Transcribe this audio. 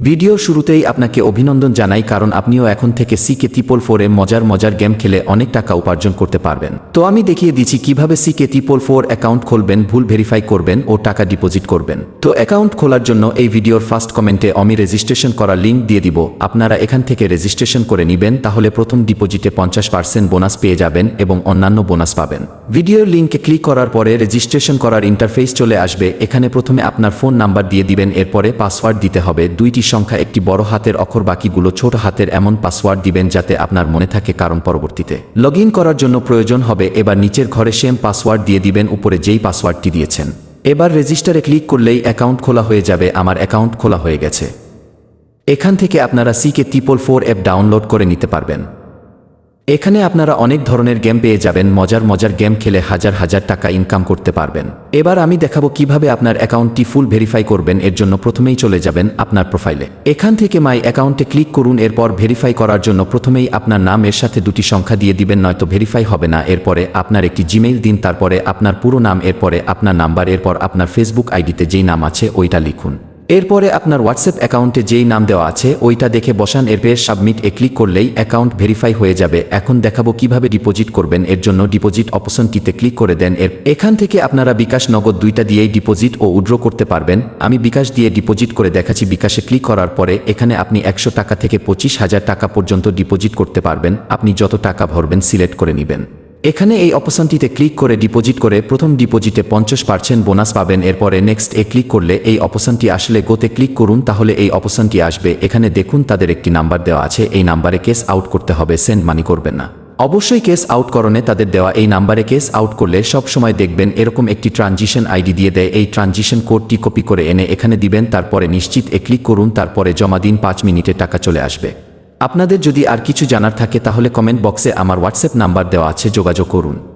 Video শুরুতেই আপনাকে অভিনন্দন জানাই কারণ আপনিও এখন থেকে সিকে ত্রিপল ফোরে মজার মজার গেম খেলে অনেক টাকা উপার্জন করতে পারবেন। তো আমি দেখিয়ে দিচ্ছি কীভাবে সিকে ত্রিপল ফোর অ্যাকাউন্ট খুলবেন, ভুল ভেরিফাই করবেন ও টাকা ডিপোজিট করবেন। তো অ্যাকাউন্ট খোলার জন্য এই ভিডিওর ফার্স্ট কমেন্টে আমি রেজিস্ট্রেশন করার লিঙ্ক দিয়ে দিব। আপনারা এখান থেকে রেজিস্ট্রেশন করে নেবেন, তাহলে প্রথম ডিপোজিটে পঞ্চাশ পার্সেন্ট বোনাস পেয়ে যাবেন এবং অন্যান্য বোনাস পাবেন। ভিডিওর লিঙ্কে ক্লিক করার পরে রেজিস্ট্রেশন করার ইন্টারফেস চলে আসবে। এখানে প্রথমে আপনার ফোন নাম্বার দিয়ে দিবেন, এরপরে পাসওয়ার্ড দিতে হবে, দুইটি সংখ্যা একটি বড় হাতের অক্ষর, বাকিগুলো ছোট হাতের এমন পাসওয়ার্ড দিবেন যাতে আপনার মনে থাকে কারণ পরবর্তীতে। লগ করার জন্য প্রয়োজন হবে, এবার নিচের ঘরে সেম পাসওয়ার্ড দিয়ে দিবেন, উপরে যেই পাসওয়ার্ডটি দিয়েছেন। এবার রেজিস্টারে ক্লিক করলেই অ্যাকাউন্ট খোলা হয়ে যাবে, আমার অ্যাকাউন্ট খোলা হয়ে গেছে। এখান থেকে আপনারা CK triple four app download করে নিতে পারবেন। এখানে আপনারা অনেক ধরনের গেম পেয়ে যাবেন, মজার মজার গেম খেলে হাজার হাজার টাকা ইনকাম করতে পারবেন। এবার আমি দেখাবো কীভাবে আপনার অ্যাকাউন্টটি ফুল ভেরিফাই করবেন, এর জন্য প্রথমেই চলে যাবেন আপনার প্রোফাইলে এখান থেকে মাই অ্যাকাউন্টে ক্লিক করুন, এরপর ভেরিফাই করার জন্য প্রথমেই আপনার নাম, এর সাথে দুটি সংখ্যা দিয়ে দিবেন, নয়তো ভেরিফাই হবে না। এরপরে আপনার একটি জিমেইল দিন, তারপরে আপনার পুরো নাম, এরপরে আপনার নাম্বার এরপর আপনার ফেসবুক আইডিতে যেই নাম আছে, ওইটা লিখুন। এরপরে আপনার হোয়াটসঅ্যাপ অ্যাকাউন্টে যেই নাম দেওয়া আছে, ওইটা দেখে বসান, এরপরে সাবমিট এ ক্লিক করলেই অ্যাকাউন্ট ভেরিফাই হয়ে যাবে। এখন দেখাবো কীভাবে ডিপোজিট করবেন, এর জন্য ডিপোজিট অপশনটিতে ক্লিক করে দেন। এর এখান থেকে আপনারা বিকাশ নগদ দুইটা দিয়েই ডিপোজিট ও উইড্রো করতে পারবেন। আমি বিকাশ দিয়ে ডিপোজিট করে দেখাচ্ছি, বিকাশে ক্লিক করার পরে এখানে আপনি একশো টাকা থেকে পঁচিশ হাজার টাকা পর্যন্ত ডিপোজিট করতে পারবেন। আপনি যত টাকা ভরবেন, সিলেক্ট করে নেবেন। এখানে এই অপশনটিতে ক্লিক করে ডিপোজিট করে প্রথম ডিপোজিটে পঞ্চাশ পার্সেন্ট বোনাস পাবেন। এরপরে নেক্সট এ ক্লিক করলে এই অপশনটি আসলে গোতে ক্লিক করুন, তাহলে এই অপশনটি আসবে। এখানে দেখুন তাদের একটি নাম্বার দেওয়া আছে। এই নাম্বারে কেস আউট করতে হবে, সেন্ড মানি করবেন না। অবশ্যই কেস আউট করণে তাদের দেওয়া এই নাম্বারে কেস আউট করলে সব সময় দেখবেন এরকম একটি ট্রানজিশন আইডি দিয়ে দেয়। এই ট্রানজিশন কোডটি কপি করে এনে এখানে দিবেন, তারপরে নিশ্চিত এ ক্লিক করুন, তারপরে জমা দিন, পাঁচ মিনিটে টাকা চলে আসবে। আপনাদের যদি আর কিছু জানার থাকে তাহলে কমেন্ট বক্সে আমার হোয়াটসঅ্যাপ নাম্বার দেওয়া আছে যোগাযোগ করুন।